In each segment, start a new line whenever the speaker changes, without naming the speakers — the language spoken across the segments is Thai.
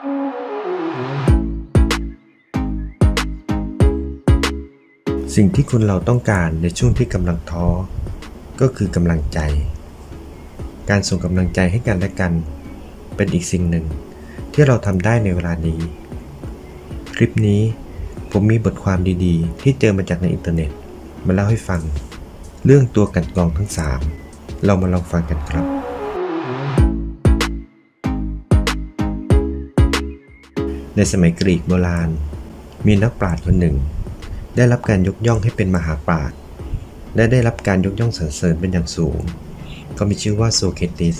สิ่งที่คนเราต้องการในช่วงที่กำลังท้อ ก็คือกำลังใจ การส่งกำลังใจให้กันและกัน เป็นอีกสิ่งหนึ่งที่เราทำได้ในเวลานี้ คลิปนี้ผมมีบทความดีๆ ที่เจอมาจากในอินเทอร์เน็ต มาเล่าให้ฟัง เรื่องตัวกันกรองทั้ง 3 เรามาลองฟังกันครับ ในสมัยกรีกโบราณ มีนักปราชญ์คนหนึ่ง ได้รับการยกย่องให้เป็นมหาปราชญ์และได้รับการยกย่องสรรเสริญเป็นอย่างสูง ก็มีชื่อว่าโซเคติส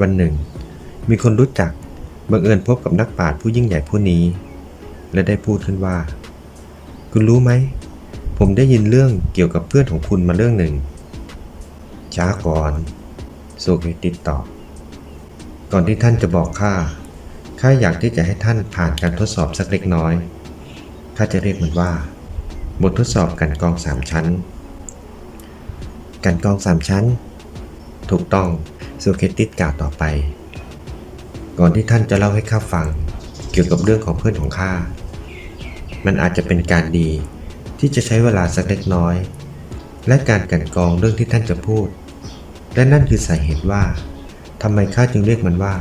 วันหนึ่ง มีคนรู้จักบังเอิญพบกับนักปราชญ์ผู้ยิ่งใหญ่ผู้นี้ และได้พูดขึ้นว่า คุณรู้ไหม ผมได้ยินเรื่องเกี่ยวกับเพื่อนของคุณมาเรื่องหนึ่ง ช้าก่อน โซเคติสตอบ ก่อนที่ท่านจะบอกข้า ข้าอยากที่จะให้ท่านผ่านการทดสอบสักเล็กน้อยข้าจะเรียกมันว่า บททดสอบกันกองสามชั้น กันกองสามชั้น ถูกต้องโซเคติสกล่าวต่อไป ก่อนที่ท่านจะเล่าให้ข้าฟัง เกี่ยวกับเรื่องของเพื่อนของข้ามันอาจจะเป็นการดีที่จะใช้เวลาสักเล็กน้อย และการกลันกองเรื่องที่ท่านจะพูด และนั่นคือสาเหตุว่าทำไมข้าจึงเรียกมันว่า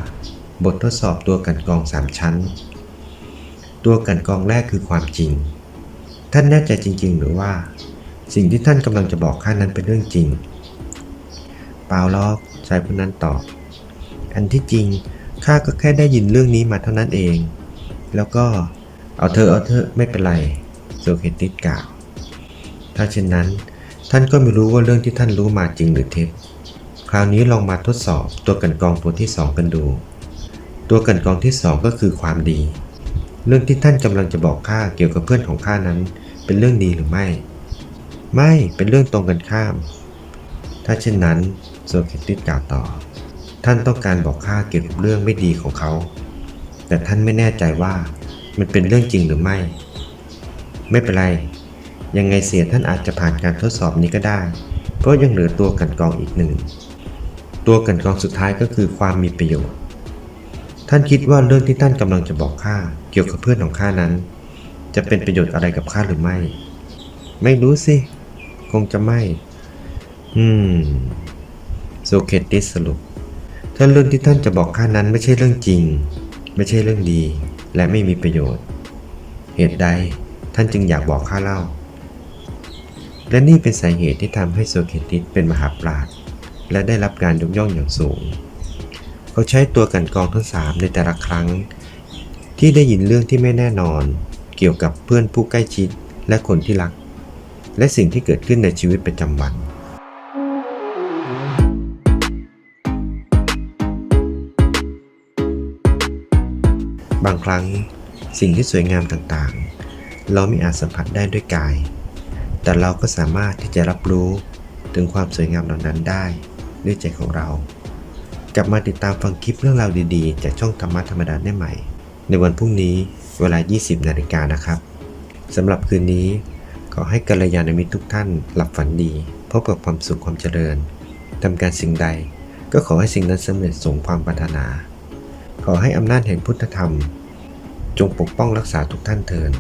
บททดสอบตัวกันกรองสามชั้น ตัวกันกรองแรกคือความจริง ท่านแน่ใจจริง ๆ หรือว่า สิ่งที่ท่านกำลังจะบอกข้านั้นเป็นเรื่องจริง เปล่าล็อกชายผู้นั้นตอบ อันที่จริงข้าก็แค่ได้ยินเรื่องนี้มาเท่านั้นเอง แล้วก็เอาเธอเอาเธอไม่เป็นไรโซเคติสกล่าว ถ้าเช่นนั้น ท่านก็ไม่รู้ว่าเรื่องที่ท่านรู้มาจริงหรือเท็จ คราวนี้ลองมาทดสอบตัวกันกรองตัวที่สองกันดู ตัวกันกรองที่สองก็คือความดี เรื่องที่ท่านกำลังจะบอกข้าเกี่ยวกับเพื่อนของข้านั้น เป็นเรื่องดีหรือไม่ ไม่เป็นเรื่องตรงกันข้าม ถ้าเช่นนั้นโซเคติสกล่าวต่อ ท่านต้องการบอกข้าเกี่ยวกับเรื่องไม่ดีของเขา แต่ท่านไม่แน่ใจว่ามันเป็นเรื่องจริงหรือไม่ ไม่เป็นไร ยังไงเสียท่านอาจจะผ่านการทดสอบนี้ก็ได้ เพราะยังเหลือตัวกันกรองอีกหนึ่ง ตัวกันกรองสุดท้ายก็คือความมีประโยชน์ ท่านคิดว่าเรื่องที่ท่านกำลังจะบอกข้าเกี่ยวกับเพื่อนของข้านั้น จะเป็นประโยชน์อะไรกับข้าหรือไม่ ไม่รู้สิ คงจะไม่ อืมโซเคติสสรุป ถ้าเรื่องที่ท่านจะบอกข้านั้นไม่ใช่เรื่องจริง ไม่ใช่เรื่องดี และไม่มีประโยชน์ เหตุใดท่านจึงอยากบอกข้าเล่า และนี่เป็นสาเหตุที่ทำให้โซเคติสเป็นมหาปราชญ์และได้รับการยกย่องอย่างสูง เขาใช้ตัวกันกรองทั้งสามในแต่ละครั้ง ที่ได้ยินเรื่องที่ไม่แน่นอน เกี่ยวกับเพื่อนผู้ใกล้ชิดและคนที่รัก และสิ่งที่เกิดขึ้นในชีวิตประจำวันบางครั้งสิ่งที่สวยงามต่างๆ เราไม่อาจสัมผัสได้ด้วยกาย แต่เราก็สามารถที่จะรับรู้ถึงความสวยงามเหล่านั้นได้ด้วยใจของเรา กลับมาติดตามฟังคลิปเรื่องราวดีๆ จากช่องธรรมะธรรมดาได้ใหม่ ในวันพรุ่งนี้เวลา 20 นาฬิกานะครับสำหรับคืนนี้ ขอให้กัลยาณมิตรทุกท่านหลับฝันดีพบกับความสุขความเจริญทำการสิ่งใด ก็ขอให้สิ่งนั้นสำเร็จสมความปรารถนา ขอให้อำนาจแห่งพุทธธรรม จงปกป้องรักษาทุกท่านเถิด